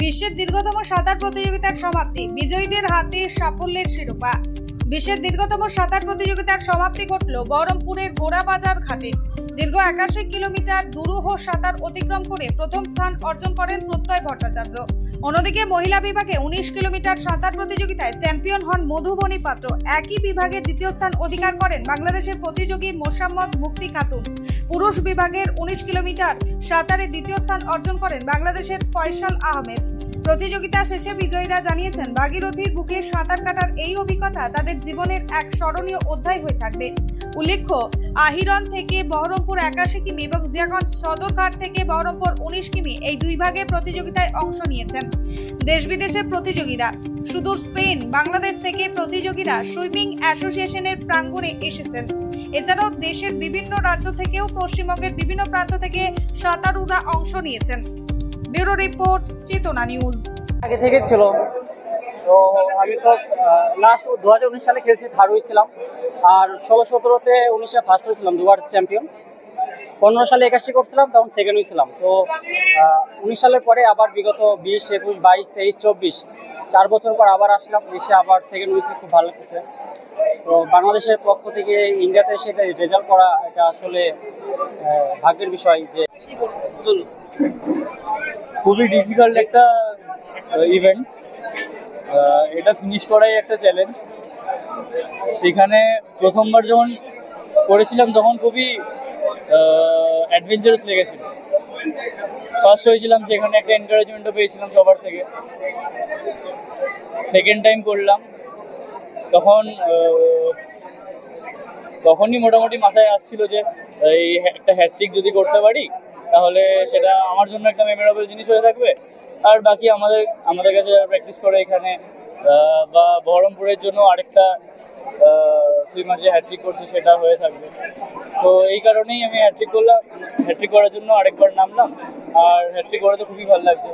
বিশ্বের দীর্ঘতম সাঁতার প্রতিযোগিতার সমাপ্তি। বিজয়ীদের হাতে সাফল্যের শিরোপা। বিশ্বের দীর্ঘতম সাঁতার প্রতিযোগিতার সমাপ্তি ঘটল বহরমপুরের গোড়াবাজার ঘাটে। দীর্ঘ একাশি কিলোমিটার দুরূহ সাঁতার অতিক্রম করে প্রথম স্থান অর্জন করেন প্রত্যয় ভট্টাচার্য। অন্যদিকে মহিলা বিভাগে উনিশ কিলোমিটার সাঁতার প্রতিযোগিতায় চ্যাম্পিয়ন হন মধুবনী পাত্র। একই বিভাগে দ্বিতীয় স্থান অধিকার করেন বাংলাদেশের প্রতিযোগী মোসাম্মদ মুক্তি খাতুন। পুরুষ বিভাগের উনিশ কিলোমিটার সাঁতারে দ্বিতীয় স্থান অর্জন করেন বাংলাদেশের ফয়সাল আহমেদ। প্রতিযোগিতা শেষে বিজয়ীরা জানিয়েছেন, ভাগীরথীর বুকে সাঁতার কাটার এই অভিজ্ঞতা তাদের জীবনের এক স্মরণীয় অধ্যায় হয়ে থাকবে। উল্লেখ্য, আহিরন থেকে বহরমপুর একাশি কিমি এবং জিয়াগঞ্জ সদরঘাট থেকে বহরমপুর উনিশ কিমি এই দুই ভাগে প্রতিযোগিতায় অংশ নিয়েছেন। দেশ বিদেশের প্রতিযোগীরা সুদূর স্পেন, বাংলাদেশ থেকে প্রতিযোগীরা সুইমিং অ্যাসোসিয়েশনের প্রাঙ্গণে এসেছেন। এছাড়াও দেশের বিভিন্ন রাজ্য থেকেও পশ্চিমবঙ্গের বিভিন্ন প্রান্ত থেকে সাঁতারুরা অংশ নিয়েছেন। Bureau report, Chetna news. আগে থেকে ছিল। তো আমি তো লাস্ট দু হাজার উনিশ সালে খেলছি থার্ড হয়েছিলাম আর ষোলো সতেরোতে উনিশে ফার্স্ট হয়েছিলাম, দুবার চ্যাম্পিয়ন পনেরো সালে একাশি করছিলাম, তখন সেকেন্ড হয়েছিলাম। তো উনিশ সালের পরে আবার বিগত বিশ, একুশ, বাইশ, তেইশ, চব্বিশ, চার বছর পর আবার আসলাম, এসে আবার সেকেন্ড হয়েছে, খুব ভালো লাগতেছে। তো বাংলাদেশের পক্ষ থেকে ইন্ডিয়াতে এসে রেজাল্ট করা এটা আসলে ভাগ্যের বিষয় যে খুবই ডিফিকাল্ট একটা ইভেন্ট এটা ফিনিশ করাই একটা চ্যালেঞ্জ সেখানে প্রথমবার যখন করেছিলাম, তখন খুবই অ্যাডভেঞ্চারাস লেগেছিল। ফার্স্ট হয়েছিলাম সেখানে একটা এনকারেজমেন্টও পেয়েছিলাম সবার থেকে। সেকেন্ড টাইম করলাম। তখন তখনই মোটামুটি মাথায় আসছিল যে, এই একটা হ্যাট্রিক যদি করতে পারি, তাহলে সেটা আমার জন্য একটা মেমোরেবল জিনিস হয়ে থাকবে। আর বাকি আমাদের আমাদের কাছে যারা প্র্যাকটিস করে এখানে বা বহরমপুরের জন্য আরেকটা সুইমার যে হ্যাট্রিক করছে সেটা হয়ে থাকবে। তো এই কারণেই আমি হ্যাট্রিক করলাম। হ্যাট্রিক করার জন্য আরেকবার নামলাম। আর হ্যাট্রিক করে তো খুবই ভালো লাগছে।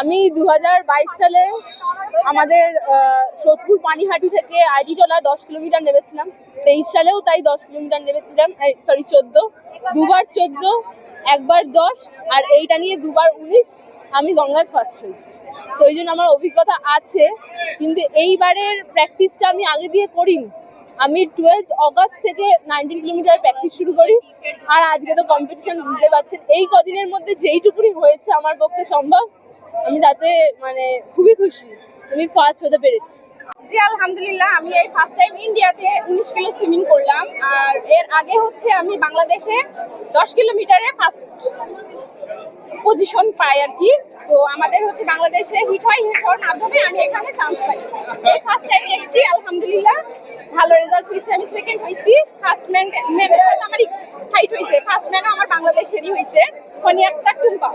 আমি দু হাজার বাইশ সালে আমাদের সোদপুর পানিহাটি থেকে আইডিটোলা দশ কিলোমিটার নেমেছিলাম। তেইশ সালেও তাই দশ কিলোমিটার নেমেছিলাম। সরি চোদ্দ। দুবার চোদ্দ, একবার দশ, আর এইটা নিয়ে দুবার উনিশ। আমি গঙ্গার ফার্স্ট হই। তো এই জন্য আমার অভিজ্ঞতা আছে। কিন্তু এইবারের প্র্যাকটিসটা আমি আগে দিয়ে করিনি। আমি টুয়েলভ অগস্ট থেকে নাইনটিন কিলোমিটার প্র্যাকটিস শুরু করি। আর আজকে তো কম্পিটিশন বুঝতে পারছেন। এই কদিনের মধ্যে যেইটুকুনি হয়েছে আমার পক্ষে সম্ভব, আমি তাতে মানে খুবই খুশি। আমি ফার্স্ট হতে পেরেছি। জি, আলহামদুলিল্লাহ, আমি এই ফার্স্ট টাইম ইন্ডিয়াতে উনিশ কিলো সুইমিং করলাম, আর এর আগে হচ্ছে আমি বাংলাদেশে দশ কিলোমিটারে ফার্স্ট পজিশন পাই আর কি। তো আমাদের হচ্ছে বাংলাদেশে হিট হয় হিট হওয়ার মাধ্যমে আমি এখানে চান্স পাই। এই ফার্স্ট টাইম এসেছি, আলহামদুলিল্লাহ, ভালো রেজাল্ট হয়েছে। আমি সেকেন্ড হয়েছি ফার্স্ট ম্যান ম্যানের সাথে আমারই ফাইট হয়েছে। ফার্স্ট ম্যানও আমার বাংলাদেশেরই হয়েছে। সোনিয়া টুম্পা।